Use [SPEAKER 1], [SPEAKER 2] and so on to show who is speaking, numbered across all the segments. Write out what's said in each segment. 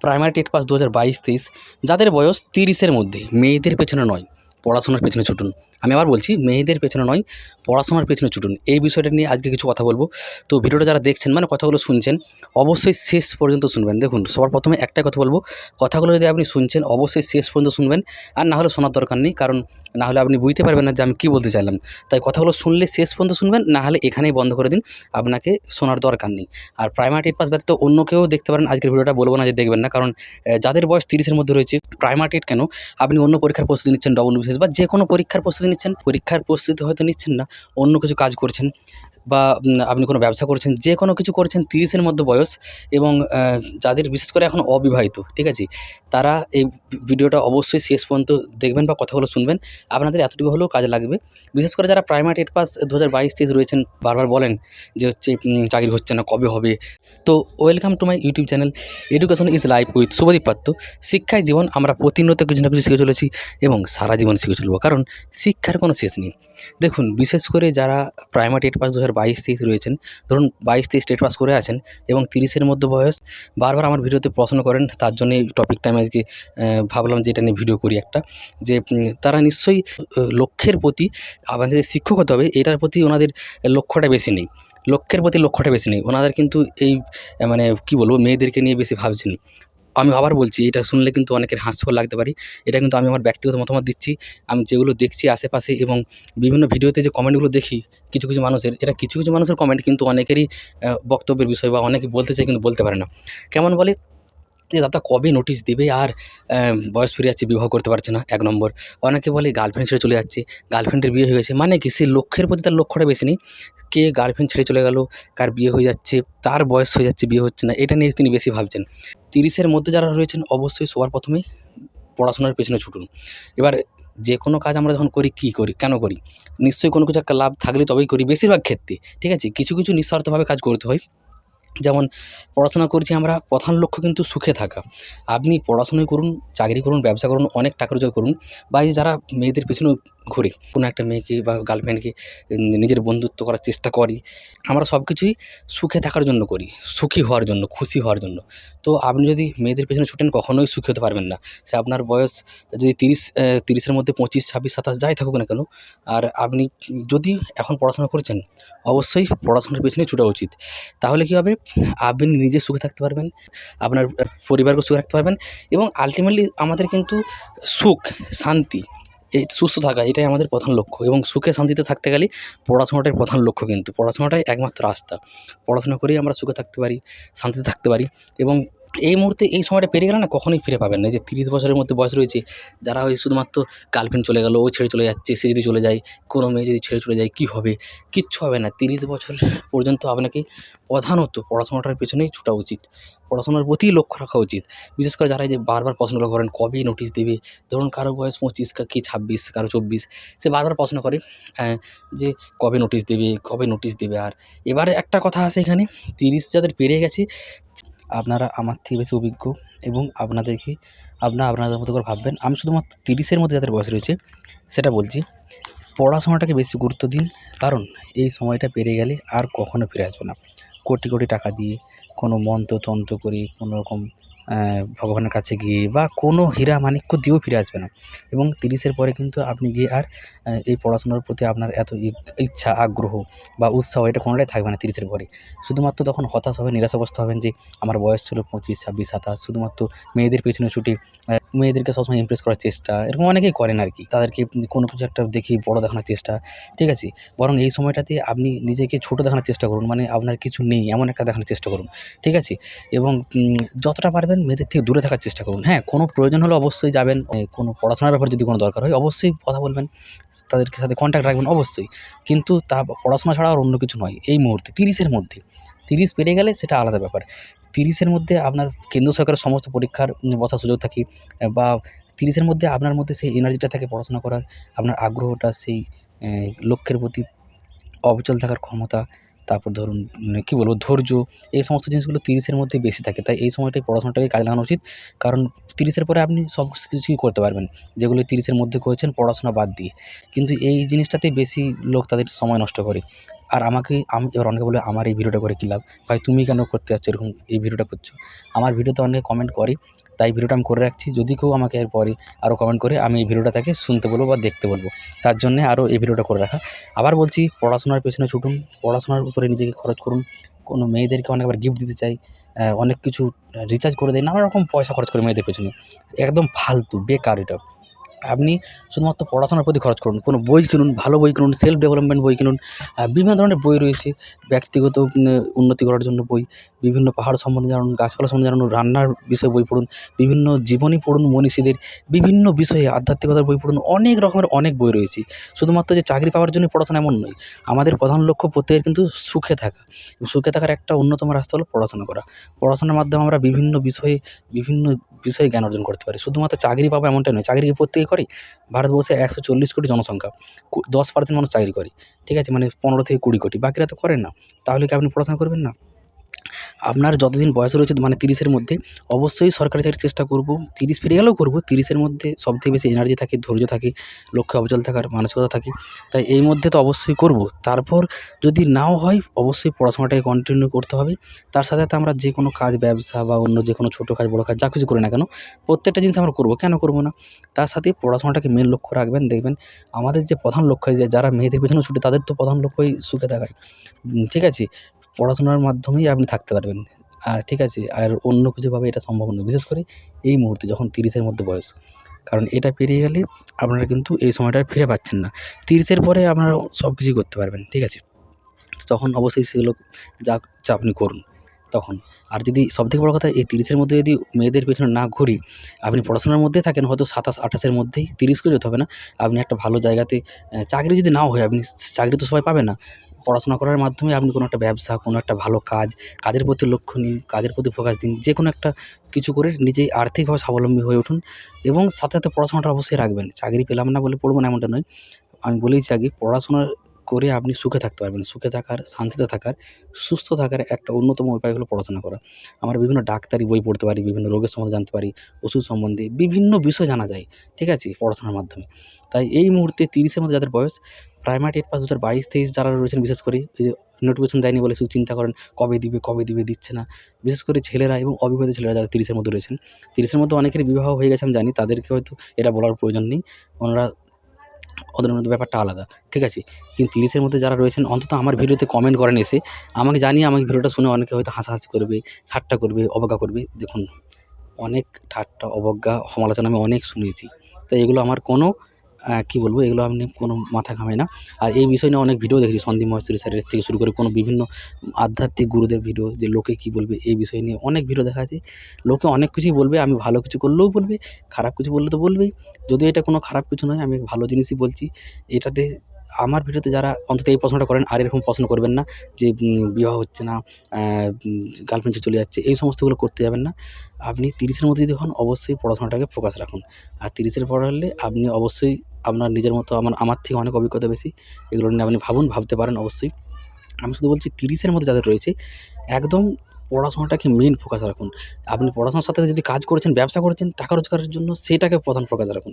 [SPEAKER 1] Primary TET pass দু হাজার বাইশ তেইশ যাদের বয়স তিরিশের মধ্যে মেয়েদের পেছনে নয়। পড়াশোনার পেছনে ছুটুন। আমি আবার বলছি, মেয়েদের পেছনে নয়, পড়াশোনার পেছনে ছুটুন। এই বিষয়টা নিয়ে আজকে কিছু কথা বলব। তো ভিডিওটা যারা দেখছেন মানে কথাগুলো শুনছেন, অবশ্যই শেষ পর্যন্ত শুনবেন। দেখুন, সবার প্রথমে একটাই কথা বলব, কথাগুলো যদি আপনি শুনছেন, অবশ্যই শেষ পর্যন্ত শুনবেন। আর না হলে শোনার দরকার নেই, কারণ না হলে আপনি বুঝতে পারবেন না যে আমি কী বলতে চাইলাম। তাই কথাগুলো শুনলে শেষ পর্যন্ত শুনবেন, না হলে এখানেই বন্ধ করে দিন, আপনাকে শোনার দরকার নেই। আর প্রাইমারি টেট পাস ব্যতীত অন্য কেউ দেখতে পারেন, আজকের ভিডিওটা বলব না যে দেখবেন না, কারণ যাদের বয়স তিরিশের মধ্যে রয়েছে প্রাইমারি টেট কেন? আপনি অন্য পরীক্ষার প্রস্তুতি নিচ্ছেন ডবল বিশেষ বা যে কোনো পরীক্ষার প্রস্তুতি নিচ্ছেন, পরীক্ষার প্রস্তুতি হয়তো নিচ্ছেন না, অন্য কিছু কাজ করছেন বা আপনি কোনো ব্যবসা করছেন, যে কোনো কিছু করছেন, তিরিশের মধ্যে বয়স এবং যাদের বিশেষ করে এখন অবিবাহিত, ঠিক আছে? তারা এই ভিডিওটা অবশ্যই শেষ পর্যন্ত দেখবেন বা কথাগুলো শুনবেন। আপনাদের এতটুকু হলেও কাজে লাগবে। বিশেষ করে যারা প্রাইমারি টেট পাস দু হাজার বাইশ তেইশ রয়েছেন, বারবার বলেন যে হচ্ছে চাকরি হচ্ছে না, কবে হবে? তো welcome to my YouTube channel education is life with Subhadip Patra শিক্ষায় জীবন আমরা প্রতিনিয়ত কিছু না কিছু শিখে চলেছি এবং সারা জীবন শিখে চলবো, কারণ শিক্ষার কোনো শেষ নেই। দেখুন, বিশেষ করে যারা প্রাইমারি টেট পাস দু হাজার বাইশ তেইশ রয়েছেন, ধরুন বাইশ তেইশ টেট পাস করে আছেন এবং তিরিশের মধ্যে বয়স, বারবার আমার ভিডিওতে প্রশ্ন করেন, তার জন্য এই টপিকটা আমি আজকে ভাবলাম যে এটা নিয়ে ভিডিও করি একটা, যে তারা নিশ্চয়ই লক্ষ্যের প্রতি, আমাদের শিক্ষক হতে হবে, এটার প্রতি ওনাদের লক্ষ্যটা বেশি নেই। লক্ষ্যের প্রতি লক্ষ্যটা বেশি নেই। ওনাদের কিন্তু এই মানে কি বলব, মেয়েদেরকে নিয়ে বেশি ভাবছেন। আমি আবার বলছি, এটা শুনলে কিন্তু অনেকের হাস্যকর লাগতে পারি। এটা কিন্তু আমি আমার ব্যক্তিগত মতামত দিচ্ছি। আমি যেগুলো দেখছি আশেপাশে এবং বিভিন্ন ভিডিওতে যে কমেন্টগুলো দেখি, কিছু কিছু মানুষের, এটা কিছু কিছু মানুষের কমেন্ট কিন্তু অনেকেরই বক্তব্যের বিষয় বা অনেকে বলতে চায় কিন্তু বলতে পারে না। কেমন বলে? যে দাদা, কবে নোটিশ দেবে? আর বয়স ফিরে যাচ্ছে, বিবাহ করতে পারছে না। এক নম্বর। অনেকে বলে গার্লফ্রেন্ড ছেড়ে চলে যাচ্ছে। গার্লফ্রেন্ডের বিয়ে হয়ে গেছে। মানে কি? সে লক্ষ্যের প্রতি তার লক্ষ্যটা বেশি নেই। কে গার্লফ্রেন্ড ছেড়ে চলে গেল? কার বিয়ে হয়ে যাচ্ছে? তার বয়স হয়ে যাচ্ছে, বিয়ে হচ্ছে না। এটা নিয়ে তিনি বেশি ভাবছেন। তিরিশের মধ্যে যারা রয়েছেন, অবশ্যই সবার প্রথমেই পড়াশোনার পেছনে ছুটুন। এবার যে কোনো কাজ আমরা যখন করি, কী করি? কেন করি? নিশ্চয়ই কোনো কিছু একটা লাভ থাকলে তবেই করি, বেশিরভাগ ক্ষেত্রে। ঠিক আছে? কিছু কিছু নিঃস্বার্থভাবে কাজ করতে হয়। যেমন পড়াশোনা করছি আমরা, প্রধান লক্ষ্য কিন্তু সুখে থাকা। আপনি পড়াশোনাই করুন, চাকরি করুন, ব্যবসা করুন, অনেক টাকা রোজগার করুন, বা এই যারা মেয়েদের পেছনে ঘুরে। কোনো একটা মেয়েকে বা গার্লফ্রেন্ডকে নিজের বন্ধুত্ব করার চেষ্টা করি। আমরা সব কিছুই সুখে থাকার জন্য করি, সুখী হওয়ার জন্য, খুশি হওয়ার জন্য। তো আপনি যদি মেয়েদের পেছনে ছুটেন, কখনোই সুখী হতে পারবেন না। সে আপনার বয়স যদি তিরিশ তিরিশের মধ্যে পঁচিশ, ছাব্বিশ, সাতাশ যাই থাকুক না কেন, আর আপনি যদি এখন পড়াশোনা করছেন, অবশ্যই পড়াশোনার পেছনে ছুটা উচিত। তাহলে কী হবে? আপনি নিজে সুখে থাকতে পারবেন, আপনার পরিবারকে সুখে রাখতে পারবেন, এবং আলটিমেটলি আমাদের কিন্তু সুখ, শান্তি এই সুস্থ থাকা এটাই আমাদের প্রধান লক্ষ্য এবং সুখে শান্তিতে থাকতে গেলে পড়াশোনাটাই প্রধান লক্ষ্য কিন্তু। পড়াশোনাটাই একমাত্র রাস্তা। পড়াশোনা করেই আমরা সুখে থাকতে পারি, শান্তিতে থাকতে পারি এবং এই মুহূর্তে এই সময়টা পেরিয়ে গেলে না কখনোই ফিরে পাবেন না। যে তিরিশ বছরের মধ্যে বয়স রয়েছে যারা ওই শুধুমাত্র গার্লফ্রেন্ড চলে গেল ও ছেড়ে চলে যাচ্ছে সে যদি চলে যায় কোনো মেয়ে যদি ছেড়ে চলে যায় কী হবে? কিচ্ছু হবে না। তিরিশ বছর পর্যন্ত আপনাকে প্রধানত পড়াশোনাটার পেছনেই ছোটা উচিত। পড়াশোনার প্রতিই লক্ষ্য রাখা উচিত। বিশেষ করে যারা যে বারবার প্রশ্নগুলো করেন কবে নোটিশ দেবে? ধরুন কারও বয়স পঁচিশ কা- ছাব্বিশ কারও চব্বিশ সে বারবার প্রশ্ন করে আহ, যে কবে নোটিশ দেবে কবে নোটিশ দেবে? আর এবারে একটা কথা আছে এখানে তিরিশ যাদের পেরিয়ে গেছে আপনারা আমার থেকে বেশি অভিজ্ঞ এবং আপনাদেরকে আপনারা আপনাদের মতো করে ভাববেন। আমি শুধুমাত্র তিরিশের মধ্যে যাদের বয়স রয়েছে, সেটা বলছি। পড়াশোনাটাকে বেশি গুরুত্ব দিন, কারণ এই সময়টা পেরে গেলে আর কখনো ফিরে আসবে না। কোটি কোটি টাকা দিয়ে কোনো মন্ত্র তন্ত্র করে কোনো রকম ভগবানের কাছে গিয়ে বা কোনো হীরা মাণিক্য দিয়েও ফিরে আসবে না। এবং তিরিশের পরে কিন্তু আপনি গিয়ে আর এই পড়াশোনার প্রতি আপনার এত ইচ্ছা, আগ্রহ বা উৎসাহ এটা কোনোটাই থাকবে না তিরিশের পরে। শুধুমাত্র তখন হতাশ হবেন, নিরাশাগ্রস্ত হবেন যে, আমার বয়স ছিল পঁচিশ, ছাব্বিশ, সাতাশ। শুধুমাত্র মেয়েদের পেছনে ছুটে মেয়েদেরকে সবসময় ইমপ্রেস করার চেষ্টা, এরকম অনেকেই করেন আর কি তাদেরকে কোনো কিছু একটা দেখি বড় দেখানোর চেষ্টা, ঠিক আছে? বরং এই সময়টাতে আপনি নিজেকে ছোট দেখানোর চেষ্টা করুন মানে আপনার কিছু নেই, এমন একটা দেখানোর চেষ্টা করুন, ঠিক আছে? এবং যতটা পারবেন মেয়েদের থেকে দূরে থাকার চেষ্টা করুন। হ্যাঁ কোনো প্রয়োজন হলে অবশ্যই যাবেন। কোনো পড়াশোনার ব্যাপারে যদি কোনো দরকার হয়, অবশ্যই কথা বলবেন। তাদেরকে সাথে কন্ট্যাক্ট রাখবেন, অবশ্যই। কিন্তু তা পড়াশোনা ছাড়া আর অন্য কিছু নয়, এই মুহূর্তে, তিরিশের মধ্যে। তিরিশ পেরিয়ে গেলে সেটা আলাদা ব্যাপার। তিরিশের মধ্যে আপনার কেন্দ্র সরকারের সমস্ত পরীক্ষার বসার সুযোগ থাকে, বা তিরিশের মধ্যে আপনার মধ্যে সেই এনার্জিটা থাকে পড়াশোনা করার। আপনার আগ্রহটা, সেই লক্ষ্যের প্রতি অবিচল থাকার ক্ষমতা তারপর ধরুন মানে কী বলব, ধৈর্য, এই সমস্ত জিনিসগুলো তিরিশের মধ্যে বেশি থাকে। তাই এই সময়টাই পড়াশোনাটাকে কাজে লাগানো উচিত। কারণ তিরিশের পরে আপনি সব কিছুই করতে পারবেন। যেগুলো তিরিশের মধ্যে করেছেন, পড়াশোনা বাদ দিয়ে। কিন্তু এই জিনিসটাতে বেশি লোক তাদের সময় নষ্ট করে। আর আমাকে আমি, এবার অনেকে বলে, আমার এই ভিডিওটা করে কী লাভ? ভাই, তুমি কেন করতে যাচ্ছ এরকম এই ভিডিওটা করছ? আমার ভিডিওতে অনেকে কমেন্ট করে, তাই ভিডিওটা আমি করে রাখছি। যদি কেউ আমাকে এরপরে আরও কমেন্ট করে, আমি এই ভিডিওটা তাকে শুনতে বলব বা দেখতে বলব। তার জন্যে আরও এই ভিডিওটা করে রাখা। আবার বলছি, পড়াশোনার পেছনে ছুটুন। পড়াশোনার উপরে নিজেকে খরচ করুন। কোনো মেয়েদেরকে অনেক আবার গিফট দিতে চাই অনেক কিছু রিচার্জ করে দেয়, নানা রকম পয়সা খরচ করে মেয়েদের পেছনে। একদম ফালতু, বেকার এটা। আপনি শুধুমাত্র পড়াশোনার প্রতি খরচ করুন, কোনো বই কিনুন, ভালো বই কিনুন সেলফ ডেভেলপমেন্ট বই কিনুন বিভিন্ন ধরনের বই রয়েছে, ব্যক্তিগত উন্নতি করার জন্য বই বিভিন্ন পাহাড় সম্বন্ধে জানুন, গাছপালা সম্বন্ধে জানুন, রান্নার বিষয়ে বই পড়ুন, বিভিন্ন জীবনী পড়ুন, মনীষীদের বিভিন্ন বিষয়ে আধ্যাত্মিকতার বই পড়ুন, অনেক রকমের অনেক বই রয়েছে। শুধুমাত্র যে চাকরি পাওয়ার জন্য পড়াশোনা এমন নয়, আমাদের প্রধান লক্ষ্য প্রত্যেকের কিন্তু সুখে থাকা। সুখে থাকার একটা অন্যতম রাস্তা হলো পড়াশোনা করা। পড়াশোনার মাধ্যমে আমরা বিভিন্ন বিষয়ে বিভিন্ন বিষয়ে জ্ঞান অর্জন করতে পারি। শুধুমাত্র চাকরি পাবো এমনটা নয় চাকরি প্রত্যেকে করে। ভারতবর্ষে একশো চল্লিশ কোটি জনসংখ্যা দশ পার্সেন্ট মানুষ চাকরি করে। ঠিক আছে? মানে পনেরো থেকে কুড়ি কোটি। বাকিরা তো করেন না। তাহলে কি আপনি পড়াশোনা করবেন না? আপনার যতদিন বয়স রয়েছে মানে তিরিশের মধ্যে, অবশ্যই সরকারি চাকরির চেষ্টা করব। তিরিশ পেরিয়ে গেলেও করব, তিরিশের মধ্যে সবথেকে বেশি এনার্জি থাকে, ধৈর্য থাকে, লক্ষ্যে অবিচল থাকার মানসিকতা থাকে। তাই এই মধ্যে তো অবশ্যই করব। তারপর যদি নাও হয়, অবশ্যই পড়াশোনাটাকে কন্টিনিউ করতে হবে। তার সাথে সাথে আমরা যে কোনো কাজ, ব্যবসা বা অন্য যে কোনো ছোটো কাজ, বড়ো কাজ, যা কিছু করি না কেন, প্রত্যেকটা জিনিস আমরা করব। কেন করব না? তার সাথে পড়াশোনাটাকে মেন লক্ষ্য রাখবেন। দেখবেন আমাদের যে প্রধান লক্ষ্য যে যারা মেয়েদের পেছনে ছুটে, তাদের তো প্রধান লক্ষ্যই সুখে থাকায় ঠিক আছে? পড়াশোনার মাধ্যমেই আপনি থাকতে পারবেন। আর ঠিক আছে, আর অন্য কিছুভাবে এটা সম্ভব নয়। বিশেষ করে এই মুহূর্তে যখন তিরিশের মধ্যে বয়স, কারণ এটা পেরিয়ে গেলে আপনারা কিন্তু এই সময়টা ফিরে পাচ্ছেন না। তিরিশের পরে আপনারা সব কিছুই করতে পারবেন, ঠিক আছে? তখন অবশ্যই সেগুলো যা যা আপনি করুন, তখন। আর যদি সবথেকে বড় কথা, এই তিরিশের মধ্যে যদি মেয়েদের পেছনে না ঘুরি, আপনি পড়াশোনার মধ্যে থাকেন, হয়তো সাতাশ, আঠাশের মধ্যেই তিরিশকে যেতে হবে না। আপনি একটা ভালো জায়গাতে চাকরি যদি নাও হয়, আপনি চাকরি তো সবাই পাবে না। পড়াশোনা করার মাধ্যমে আপনি কোনো একটা ব্যবসা, কোনো একটা ভালো কাজ, কাজের প্রতি লক্ষ্য নিন কাজের প্রতি ফোকাস দিন, যে কোনো একটা কিছু করে নিজেই আর্থিকভাবে স্বাবলম্বী হয়ে উঠুন এবং সাথে সাথে পড়াশোনাটা অবশ্যই রাখবেন। চাকরি পেলাম না বলে পড়ব না এমনটা নয়। আমি বলেই আগে পড়াশোনা করে আপনি সুখে থাকতে পারবেন। সুখে থাকার, শান্তিতে থাকার, সুস্থ থাকার একটা অন্যতম উপায় হলো পড়াশোনা করা। আমরা বিভিন্ন ডাক্তারি বই পড়তে পারি, বিভিন্ন রোগের সম্বন্ধে জানতে পারি, ওষুধ সম্বন্ধে বিভিন্ন বিষয় জানা যায়, ঠিক আছে? পড়াশোনার মাধ্যমে। তাই এই মুহূর্তে তিরিশের মধ্যে যাদের বয়স প্রাইমারি এইট পাস দু বাইশ, তেইশ যারা রয়েছেন, বিশেষ করে এই যে নোটিফিকেশন দেয়নি বলে শুধু চিন্তা করেন, কবে দিবে কবে দিবে, দিচ্ছে না। বিশেষ করে ছেলেরা এবং অবিবাহিত ছেলেরা যারা তিরিশের মধ্যে রয়েছেন, তিরিশের মধ্যে অনেকেরই বিবাহ হয়ে গেছে, আমি জানি, তাদেরকে হয়তো এটা বলার প্রয়োজন নেই। ওনারা ওদের মধ্যে ব্যাপারটা আলাদা, ঠিক আছে? কিন্তু তিরিশের মধ্যে যারা রয়েছেন, অন্তত আমার ভিডিওতে কমেন্ট করেন এসে, আমাকে জানি আমাকে ভিডিওটা শুনে অনেকে হয়তো হাসাহাসি করবে, ঠাট্টা করবে, অবজ্ঞা করবে। দেখুন, অনেক ঠাট্টা, অবজ্ঞা, সমালোচনা আমি অনেক শুনেছি। তাই এগুলো আমার কোনো কী বলব, এগুলো আমি কোনো মাথা ঘামাই না। আর এই বিষয় নিয়ে অনেক ভিডিও দেখেছি সন্দীপ মহেশ্বরী স্যারের থেকে শুরু করে কোনো বিভিন্ন আধ্যাত্মিক গুরুদের ভিডিও, যে লোকে কী বলবে, এই বিষয় নিয়ে অনেক ভিডিও দেখা আছে। লোকে অনেক কিছুই বলবে, আমি ভালো কিছু করলেও বলবে, খারাপ কিছু বললে তো বলবেই। যদিও এটা কোনো খারাপ কিছু নয়, আমি ভালো জিনিসই বলছি। এটাতে আমার ভিডিওতে যারা অন্তত এই প্রশ্নটা করেন, আর এরকম প্রশ্ন করবেন না যে বিবাহ হচ্ছে না গার্লফ্রেন্ড চলে যাচ্ছে, এই সমস্তগুলো করতে যাবেন না। আপনি তিরিশের মধ্যে যদি হন, অবশ্যই পড়াশোনাটাকে ফোকাস রাখুন। আর তিরিশের পর হলে আপনি অবশ্যই আপনার নিজের মতো আমার আমার থেকে অনেক অভিজ্ঞতা বেশি। এগুলো নিয়ে আপনি ভাবুন, ভাবতে পারেন অবশ্যই। আমি শুধু বলছি তিরিশের মধ্যে যাদের রয়েছে, একদম পড়াশোনাটাকে মেন ফোকাস রাখুন। আপনি পড়াশোনার সাথে যদি কাজ করেছেন, ব্যবসা করেছেন, টাকা রোজগারের জন্য সেটাকে প্রধান ফোকাস রাখুন।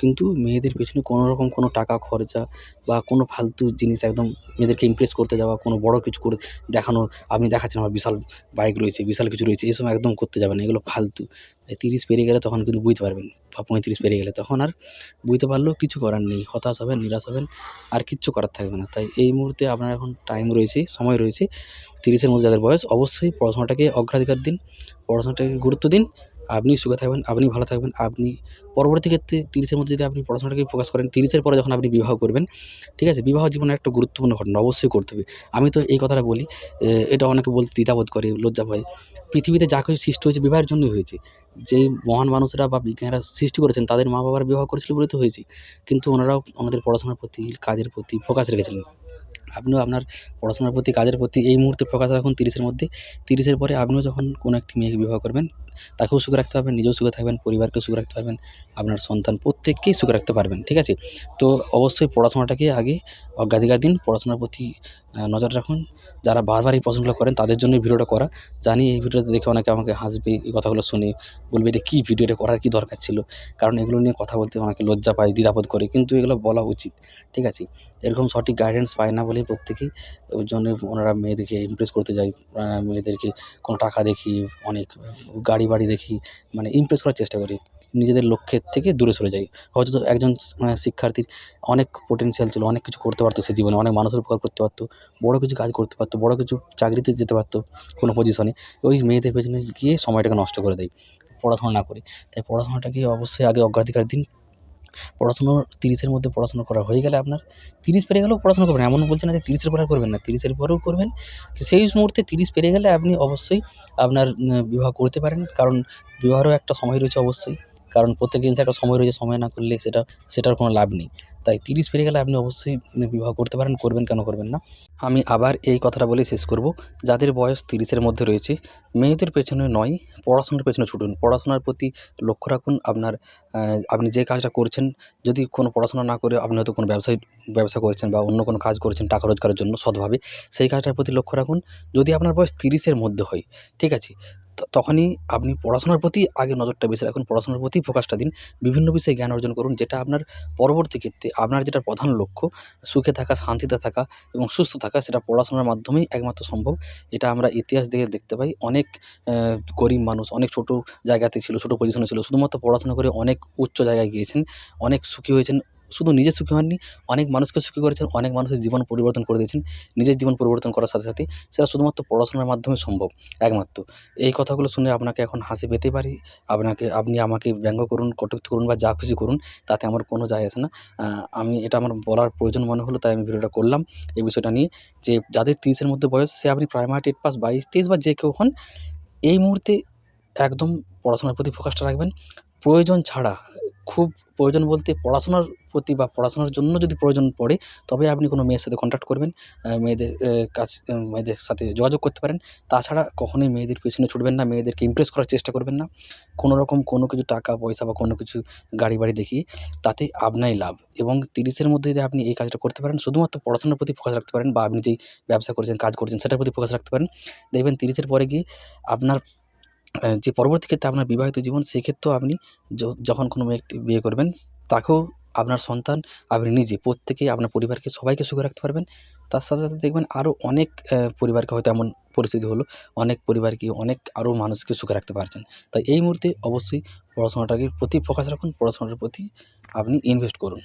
[SPEAKER 1] কিন্তু মেয়েদের পেছনে কোনো রকম কোনো টাকা খরচা বা কোনো ফালতু জিনিস একদম মেয়েদেরকে ইমপ্রেস করতে যাওয়া, কোনো বড় কিছু করে দেখানো, আপনি দেখাচ্ছেন আমার বিশাল বাইক রয়েছে, বিশাল কিছু রয়েছে, এসব একদম করতে যাবেন এগুলো ফালতু। তিরিশ পেরিয়ে গেলে তখন কিন্তু বুঝতে পারবেন, বা পঁয়ত্রিশ পেরিয়ে গেলে তখন আর বুঝতে পারলেও কিছু করার নেই, হতাশ হবেন, নিরাশ হবেন, আর কিচ্ছু করার থাকবে না। তাই এই মুহূর্তে আপনার এখন টাইম রয়েছে, সময় রয়েছে তিরিশের মধ্যে যাদের বয়স, অবশ্যই পড়াশোনাটাকে অগ্রাধিকার দিন, পড়াশোনাটাকে গুরুত্ব দিন। আপনি সুখে থাকবেন, আপনি ভালো থাকবেন, আপনি পরবর্তী ক্ষেত্রে তিরিশের মধ্যে যদি আপনি পড়াশোনাটাকে ফোকাস করেন, তিরিশের পরে যখন আপনি বিবাহ করবেন, ঠিক আছে? বিবাহ জীবনে একটা গুরুত্বপূর্ণ ঘটনা অবশ্যই করতে হবে। আমি তো এই কথাটা বলি এটা অনেকে বলতে দ্বিধাবোধ করে, লজ্জা পায়। পৃথিবীতে যা কিছু সৃষ্টি হয়েছে বিবাহের জন্যই হয়েছে। যেই মহান মানুষরা বা বিজ্ঞানীরা সৃষ্টি করেছেন, তাদের মা বাবার বিবাহ করেছিল বলে তো হয়েছে। কিন্তু ওনারাও আমাদের পড়াশোনার প্রতি, কাজের প্রতি ফোকাস রেখেছিলেন। আপনিও আপনার পড়াশোনার প্রতি, কাজের প্রতি এই মুহূর্তে ফোকাস রাখুন তিরিশের মধ্যে। তিরিশের পরে আপনিও যখন কোনো একটি মেয়েকে বিবাহ করবেন, তাকেও সুখে রাখতে পারবেন, নিজেও সুখে থাকবেন, পরিবারকেও সুখে রাখতে পারবেন, আপনার সন্তান প্রত্যেককেই সুখে রাখতে পারবেন, ঠিক আছে? তো অবশ্যই পড়াশোনাটাকে আগে অগ্রাধিকার দিন, পড়াশোনার প্রতি নজর রাখুন। যারা বারবার এই প্রশ্নগুলো করেন, তাদের জন্য ভিডিওটা করা। জানি এই ভিডিওটা দেখে অনেকে আমাকে হাসবে, এই কথাগুলো শুনে বলবে, এটা কী ভিডিও? এটা করার কী দরকার ছিল? কারণ এগুলো নিয়ে কথা বলতে অনেকে লজ্জা পায়, দ্বিধাবোধ করে। কিন্তু এগুলো বলা উচিত, ঠিক আছে? এরকম সঠিক গাইডেন্স পায় না বলে প্রত্যেকেই ওই জন্য ওনারা মেয়েদেরকে ইমপ্রেস করতে যায়। মেয়েদেরকে কোনো টাকা দেখি, অনেক গাড়ি বাড়ি দেখি মানে ইমপ্রেস করার চেষ্টা করি। নিজেদের লক্ষ্যের থেকে দূরে সরে যায় হয়তো একজন শিক্ষার্থীর অনেক পোটেনশিয়াল ছিল, অনেক কিছু করতে পারতো সে জীবনে, অনেক মানুষের উপকার করতে পারতো, বড় কিছু কাজ করতে পারতো। বড় কিছু চাকরিতে যেতে পারতো কোনো পজিশনে ওই মেয়েদের পেছনে গিয়ে সময়টাকে নষ্ট করে দেয়, পড়াশোনা না করে। তাই পড়াশোনাটাকে অবশ্যই আগে অগ্রাধিকার দিন। পড়াশুনো তিরিশের মধ্যে পড়াশুনো করা হয়ে গেলে আপনার তিরিশ পেরিয়ে গেলেও পড়াশোনা করবেন এমন বলছি না যে তিরিশের পরে করবেন না, তিরিশের পরেও করবেন। সেই মুহূর্তে তিরিশ পেরিয়ে গেলে আপনি অবশ্যই আপনার বিবাহ করতে পারেন। কারণ বিবাহেরও একটা সময় রয়েছে অবশ্যই। কারণ প্রত্যেক জিনিসের একটা সময় রয়েছে, সময় না করলে সেটা, সেটার কোনো লাভ নেই। তাই তিরিশ পেরিয়ে গেলে আপনি অবশ্যই বিবাহ করতে পারেন, করবেন কেন করবেন না। আমি আবার এই কথাটা বলেই শেষ করব। যাদের বয়স তিরিশের মধ্যে রয়েছে, মেয়েদের পেছনে নয়, পড়াশোনার পেছনে ছুটুন। পড়াশোনার প্রতি লক্ষ্য রাখুন আপনার আপনি যে কাজটা করছেন, যদি কোনো পড়াশোনা না করে আপনি হয়তো কোনো ব্যবসায়, ব্যবসা করছেন বা অন্য কোনো কাজ করছেন টাকা রোজগারের জন্য সৎভাবে, সেই কাজটার প্রতি লক্ষ্য রাখুন। যদি আপনার বয়স তিরিশের মধ্যে হয়, ঠিক আছে তখনই আপনি পড়াশোনার প্রতি আগে নজরটা বেশি রাখুন, পড়াশোনার প্রতি ফোকাসটা দিন। বিভিন্ন বিষয়ে জ্ঞান অর্জন করুন, যেটা আপনার পরবর্তী ক্ষেত্রে আপনার যেটা প্রধান লক্ষ্য, সুখে থাকা, শান্তিতে থাকা এবং সুস্থ থাকা সেটা পড়াশোনার মাধ্যমেই একমাত্র সম্ভব। এটা আমরা ইতিহাস দেখে দেখতে পাই। অনেক গরিব মানুষ, অনেক ছোট জায়গাতে ছিল, ছোট পজিশনে ছিল, শুধুমাত্র পড়াশোনা করে অনেক উচ্চ জায়গায় গিয়েছেন, অনেক সুখী হয়েছেন শুধু নিজে সুখী হননি, অনেক মানুষকে সুখী করেছেন, অনেক মানুষের জীবন পরিবর্তন করে দিয়েছেন, নিজের জীবন পরিবর্তন করার সাথে সাথে সেটা শুধুমাত্র পড়াশোনার মাধ্যমে সম্ভব, একমাত্র। এই কথাগুলো শুনে আপনাকে এখন হাসি পেতে পারি, আপনাকে, আপনি আমাকে ব্যঙ্গ করুন, কটূক্তি করুন বা যা খুশি করুন, তাতে আমার কোনো যায় আসে না। আমি, এটা আমার বলার প্রয়োজন মনে হলো, তাই আমি ভিডিওটা করলাম। এই বিষয়টা নিয়ে যে যাদের তিরিশের মধ্যে বয়স, সে আপনি প্রাইমারি টেট পাস বাইশ, তেইশ বা যে কেউ হন, এই মুহূর্তে একদম পড়াশোনার প্রতি ফোকাসটা রাখবেন। প্রয়োজন ছাড়া খুব প্রয়োজন বলতে পড়াশোনার প্রতি বা পড়াশোনার জন্য যদি প্রয়োজন পড়ে, তবে আপনি কোনো মেয়ের সাথে কন্ট্যাক্ট করবেন মেয়েদের কাছ মেয়েদের সাথে যোগাযোগ করতে পারেন। তাছাড়া কখনোই মেয়েদের পেছনে ছুটবেন না, মেয়েদেরকে ইমপ্রেস করার চেষ্টা করবেন না। কোনো রকম কোনো কিছু টাকা, পয়সা বা কোনো কিছু গাড়ি বাড়ি দেখিয়ে তাতে আপনারই লাভ। এবং তিরিশের মধ্যে যদি আপনি এই কাজটা করতে পারেন, শুধুমাত্র পড়াশোনার প্রতি ফোকাস রাখতে পারেন বা আপনি যেই ব্যবসা করছেন, কাজ করছেন, সেটার প্রতি ফোকাস রাখতে পারেন। দেখবেন তিরিশের পরে গিয়ে আপনার যে পরবর্তী ক্ষেত্রে আপনার বিবাহিত জীবন সেক্ষেত্রেও আপনি যখন কোনো মেয়েকে বিয়ে করবেন, তাকেও আপনার সন্তান, আপনি নিজে, প্রত্যেকেই আপনার পরিবারকে, সবাইকে সুখে রাখতে পারবেন। তার সাথে সাথে দেখবেন আরও অনেক পরিবারকে হয়তো এমন পরিস্থিতি হলো, অনেক পরিবারকে, অনেক আরও মানুষকে সুখে রাখতে পারছেন। তাই এই মুহূর্তে অবশ্যই পড়াশোনাটাকে প্রতি ফোকাস রাখুন, পড়াশোনাটার প্রতি আপনি ইনভেস্ট করুন।